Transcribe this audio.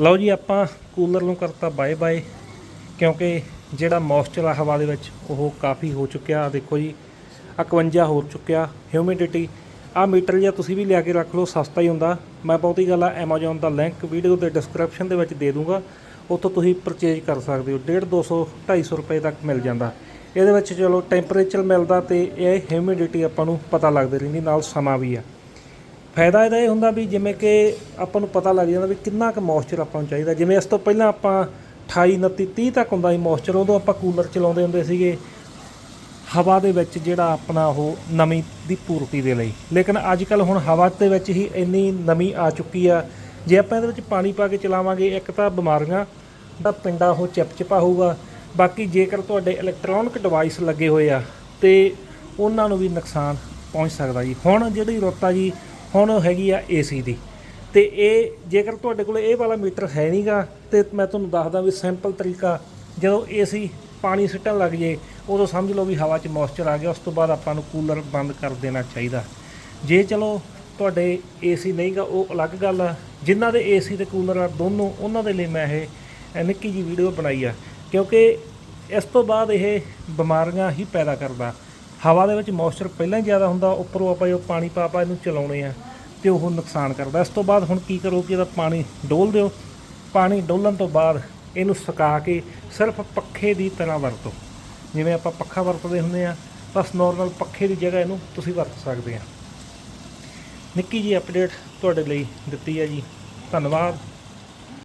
ਲਓ ਜੀ, ਆਪਾਂ ਕੂਲਰ ਨੂੰ ਕਰਤਾ ਬਾਏ ਬਾਏ, ਕਿਉਂਕਿ ਜਿਹੜਾ ਮੌਇਸਚਰ ਆ ਹਵਾ ਦੇ ਵਿੱਚ ਉਹ ਕਾਫੀ ਹੋ ਚੁੱਕਿਆ। ਦੇਖੋ ਜੀ 51 ਹੋ ਚੁੱਕਿਆ ਹਿਊਮਿਡਿਟੀ ਆ ਮੀਟਰ ਜਿਹਾ ਤੁਸੀਂ ਵੀ ਲਿਆ ਕੇ ਰੱਖ ਲਓ, ਸਸਤਾ ਹੀ ਹੁੰਦਾ। ਮੈਂ ਬਹੁਤੀ ਗੱਲ ਆ, Amazon ਦਾ ਲਿੰਕ ਵੀਡੀਓ ਦੇ ਡਿਸਕ੍ਰਿਪਸ਼ਨ ਦੇ ਵਿੱਚ ਦੇ ਦੂੰਗਾ। ਉੱਥੋਂ ਤੁਸੀਂ ਪਰਚੇਜ ਕਰ ਸਕਦੇ ਹੋ। 1.5 200 250 ਰੁਪਏ ਤੱਕ ਮਿਲ ਜਾਂਦਾ। ਇਹਦੇ ਵਿੱਚ ਚਲੋ ਟੈਂਪਰੇਚਰ ਮਿਲਦਾ ਤੇ ਇਹ ਹਿਊਮਿਡਿਟੀ ਆਪਾਂ ਨੂੰ ਪਤਾ ਲੱਗਦੀ ਰਹਿੰਦੀ, ਨਾਲ ਸਮਾਂ ਵੀ ਆ। ਫਾਇਦਾ ਇਹਦਾ ਇਹ ਹੁੰਦਾ ਵੀ ਜਿਵੇਂ ਕਿ ਆਪਾਂ ਨੂੰ ਪਤਾ ਲੱਗ ਜਾਂਦਾ ਵੀ ਕਿੰਨਾ ਕੁ ਮੌਇਸਚਰ ਆਪਾਂ ਨੂੰ ਚਾਹੀਦਾ। ਜਿਵੇਂ ਇਸ ਤੋਂ ਪਹਿਲਾਂ ਆਪਾਂ 28 29 30 ਤੱਕ ਹੁੰਦਾ ਸੀ ਮੌਇਸਚਰ ਉਦੋਂ ਆਪਾਂ ਕੂਲਰ ਚਲਾਉਂਦੇ ਹੁੰਦੇ ਸੀਗੇ। ਹਵਾ ਦੇ ਵਿੱਚ ਜਿਹੜਾ ਆਪਣਾ ਉਹ ਨਮੀ ਦੀ ਪੂਰਤੀ ਦੇ ਲਈ। ਲੇਕਿਨ ਅੱਜ ਕੱਲ ਹੁਣ ਹਵਾ ਦੇ ਵਿੱਚ ਹੀ ਇੰਨੀ ਨਮੀ ਆ ਚੁੱਕੀ ਆ। ਜੇ ਆਪਾਂ ਇਹਦੇ ਵਿੱਚ ਪਾਣੀ ਪਾ ਕੇ ਚਲਾਵਾਂਗੇ, ਇੱਕ ਤਾਂ ਬਿਮਾਰੀਆਂ ਦਾ ਪਿੰਡਾ ਉਹ ਚਿਪਚਿਪਾ ਹੋਊਗਾ। ਬਾਕੀ ਜੇਕਰ ਤੁਹਾਡੇ ਇਲੈਕਟ੍ਰੋਨਿਕ ਡਿਵਾਈਸ ਲੱਗੇ ਹੋਏ ਆ, ਤੇ ਉਹਨਾਂ ਨੂੰ ਵੀ ਨੁਕਸਾਨ ਪਹੁੰਚ ਸਕਦਾ ਜੀ। ਹੁਣ ਜਿਹੜੀ ਰੁੱਤ ਆ ਜੀ ਹੁਣ ਹੈਗੀ ਆ ਏਸੀ ਦੀ। ਤੇ ਇਹ ਜੇਕਰ ਤੁਹਾਡੇ ਕੋਲ ਇਹ ਵਾਲਾ ਮੀਟਰ ਹੈ ਨਹੀਂਗਾ, ਤੇ ਮੈਂ ਤੁਹਾਨੂੰ ਦੱਸਦਾ ਵੀ ਸਿੰਪਲ ਤਰੀਕਾ, ਜਦੋਂ ਏਸੀ ਪਾਣੀ ਸਿੱਟਣ ਲੱਗ ਜੇ, ਉਦੋਂ ਸਮਝ ਲਓ ਵੀ ਹਵਾ 'ਚ ਮੌਇਸਚਰ ਆ ਗਿਆ, ਉਸ ਤੋਂ ਬਾਅਦ ਆਪਾਂ ਨੂੰ ਕੂਲਰ ਬੰਦ ਕਰ ਦੇਣਾ ਚਾਹੀਦਾ। ਜੇ ਚਲੋ ਤੁਹਾਡੇ ਏਸੀ ਨਹੀਂਗਾ, ਉਹ ਅਲੱਗ ਗੱਲ ਆ। ਜਿਨ੍ਹਾਂ ਦੇ ਏਸੀ ਤੇ ਕੂਲਰ ਆ, ਦੋਨੋਂ ਉਹਨਾਂ ਦੇ ਲਈ ਮੈਂ ਇਹ ਇਹ ਨਿੱਕੀ ਜੀ ਵੀਡੀਓ ਬਣਾਈ ਆ। ਕਿਉਂਕਿ ਇਸ ਤੋਂ ਬਾਅਦ ਇਹ ਬਿਮਾਰੀਆਂ ਹੀ ਪੈਦਾ ਕਰਦਾ। ਹਵਾ ਦੇ ਵਿੱਚ ਮੌਇਸਚਰ ਪਹਿਲਾਂ ਹੀ ਜ਼ਿਆਦਾ ਹੁੰਦਾ, ਉੱਪਰੋਂ ਆਪਾਂ ਜੋ ਪਾਣੀ ਪਾ ਪਾ ਇਹਨੂੰ ਚਲਾਉਣੇ ਆ, ਤੇ ਉਹ ਨੁਕਸਾਨ ਕਰਦਾ। ਇਸ ਤੋਂ ਬਾਅਦ ਹੁਣ ਕੀ ਕਰੋ ਕਿ ਇਹਦਾ ਪਾਣੀ ਡੋਲ ਦਿਓ। ਪਾਣੀ ਡੋਲਣ ਤੋਂ ਬਾਅਦ ਇਹਨੂੰ ਸੁਕਾ ਕੇ ਸਿਰਫ ਪੱਖੇ ਦੀ ਤਰ੍ਹਾਂ ਵਰਤੋ। ਜਿਵੇਂ ਆਪਾਂ ਪੱਖਾ ਵਰਤਦੇ ਹੁੰਦੇ ਆ, ਬਸ ਨਾਰਮਲ ਪੱਖੇ ਦੀ ਜਗ੍ਹਾ ਇਹਨੂੰ ਤੁਸੀਂ ਵਰਤ ਸਕਦੇ ਆ। ਨਿੱਕੀ ਜੀ ਅਪਡੇਟ ਤੁਹਾਡੇ ਲਈ ਦਿੱਤੀ ਹੈ ਜੀ। ਧੰਨਵਾਦ।